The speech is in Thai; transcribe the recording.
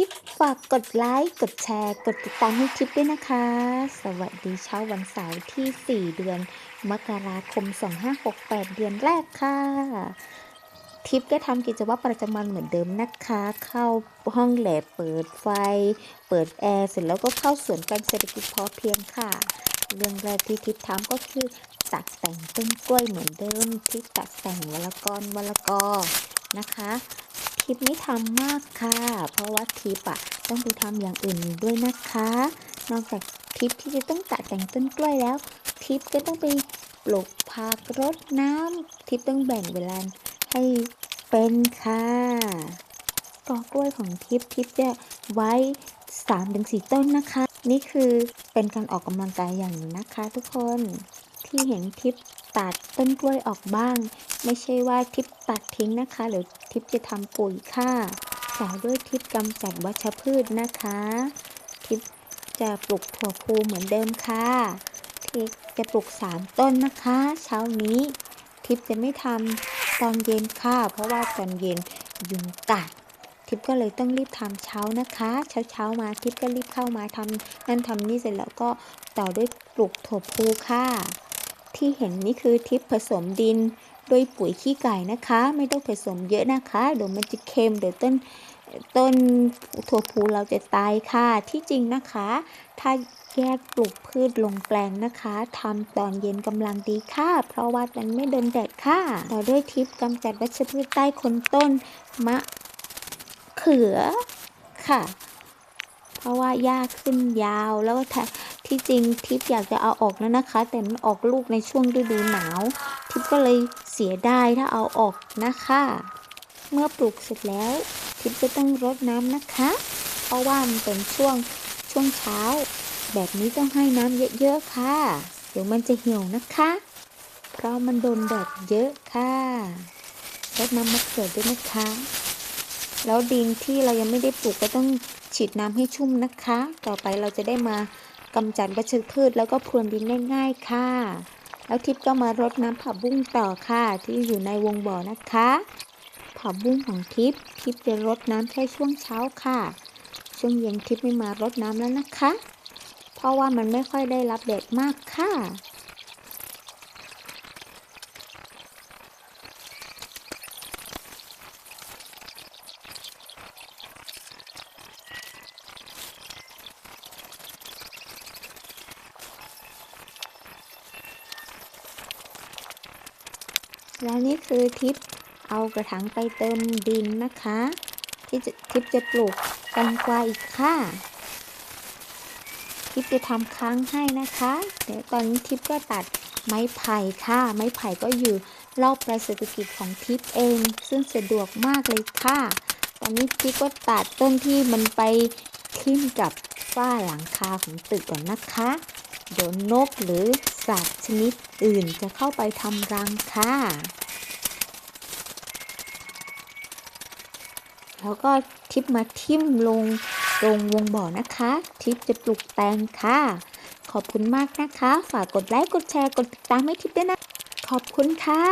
ทิปฝากกดไลค์ กดแชร์ กดติดตามให้ทิปด้วยนะคะ สวัสดีเช้าวันเสาร์ที่ 4 เดือน มกราคม 2568 เดือนแรกค่ะ ทิปก็ทำกิจวัตรประจำวันเหมือนเดิมนะคะ เข้าห้องแลบเปิดไฟ เปิดแอร์ เสร็จแล้วก็เข้าสวนการเศรษฐกิจพอเพียงค่ะ เรื่องแรกที่ทิปทำก็คือตัดแต่งต้นกล้วยเหมือนเดิม ทิปตัดแต่งวลกรวลกอนะคะ ทิปไม่ทำมากค่ะ เพราะว่าทิปอะต้องไปทำอย่างอื่นด้วยนะคะ นอกจากทิปที่จะต้องตัดแต่งต้นกล้วยแล้ว ทิปก็ต้องไปปลูกผักรดน้ำทิปต้องแบ่งเวลาให้เป็นค่ะกอกล้วยของทิปทิปจะไว้ 3-4 ต้นนะคะ นี่คือเป็นการออกกำลังกายอย่างหนึ่งนะคะทุกคนที่เห็นทิป ตัดต้นกล้วยออกบ้าง ไม่ใช่ว่าทิปตัดทิ้งนะคะ หรือทิปจะทำปุ๋ยค่ะต่อด้วยทิปกำจัดวัชพืชนะคะ ทิปจะปลูกถั่วพูเหมือนเดิมค่ะทิปจะปลูกสามต้นนะคะ เช้านี้ทิปจะไม่ทำตอนเย็นค่ะ เพราะว่าตอนเย็นยุงกัดทิปก็เลยต้องรีบทำเช้านะคะ เช้าเช้าๆมาทิปก็รีบเข้ามาทำนั่นทำนี่เสร็จแล้วก็ต่อด้วยปลูกถั่วพูค่ะ ที่เห็นนี่คือทิปผสมดินด้วยปุ๋ยขี้ไก่นะคะ ไม่ต้องผสมเยอะนะคะเดี๋ยวมันจะเค็มเดี๋ยวต้นต้นถั่วพูเราจะตายค่ะ ที่จริงนะคะ ถ้าแยกปลูกพืชลงแปลงนะคะทำตอนเย็นกำลังดีค่ะ เพราะว่ามันไม่โดนแดดค่ะ ต่อด้วยทิปกำจัดวัชพืชใต้คนต้นมะเขือค่ะ เพราะว่าหญ้าขึ้นยาวแล้วก็ ที่จริงทิปอยากจะเอาออกแล้วนะคะ แต่มันออกลูกในช่วงฤดูหนาว ทิปก็เลยเสียดายถ้าเอาออกนะคะ เมื่อปลูกเสร็จแล้ว ทิปก็ต้องรดน้ำนะคะ เพราะว่ามันเป็นช่วงช่วงเช้า แบบนี้ต้องให้น้ำเยอะๆค่ะ เดี๋ยวมันจะเหี่ยวนะคะ เพราะมันโดนแดดเยอะค่ะรดน้ำมะเขือด้วยนะคะ แล้วดินที่เรายังไม่ได้ปลูกก็ต้องฉีดน้ำให้ชุ่มนะคะ ต่อไปเราจะได้มา กำจัดวัชพืชแล้วก็พรวนดินได้ง่ายค่ะ แล้วทิพย์ก็มารดน้ำผักบุ้งต่อค่ะ ที่อยู่ในวงบ่อนะคะผักบุ้งของทิพย์ทิพย์จะรดน้ำแค่ช่วงเช้าค่ะ ช่วงเย็นทิพย์ไม่มารดน้ำแล้วนะคะ เพราะว่ามันไม่ค่อยได้รับแดดมากค่ะ แล้วนี่คือทิปเอากระถางไปเติมดินนะคะ ที่จะทิปจะปลูกแตงกวาอีกค่ะ ทิปจะทำค้างให้นะคะ เดี๋ยวตอนนี้ทิปก็ตัดไม้ไผ่ค่ะ ไม้ไผ่ก็อยู่รอบปลายเศรษฐกิจของทิปเอง ซึ่งสะดวกมากเลยค่ะ ตอนนี้ทิปก็ตัดต้นที่มันไปทิ่มกับฝ้าหลังคาของตึกก่อนนะคะเดี๋ยวนกหรือ สัตว์ชนิดอื่นจะเข้าไปทำรังค่ะ แล้วก็ทิปมาทิ่มลงตรงวงบ่อนะคะ ทิปจะปลูกแตงค่ะ ขอบคุณมากนะคะ ฝากกดไลค์ กดแชร์ กดติดตามให้ทิปด้วยนะ ขอบคุณค่ะ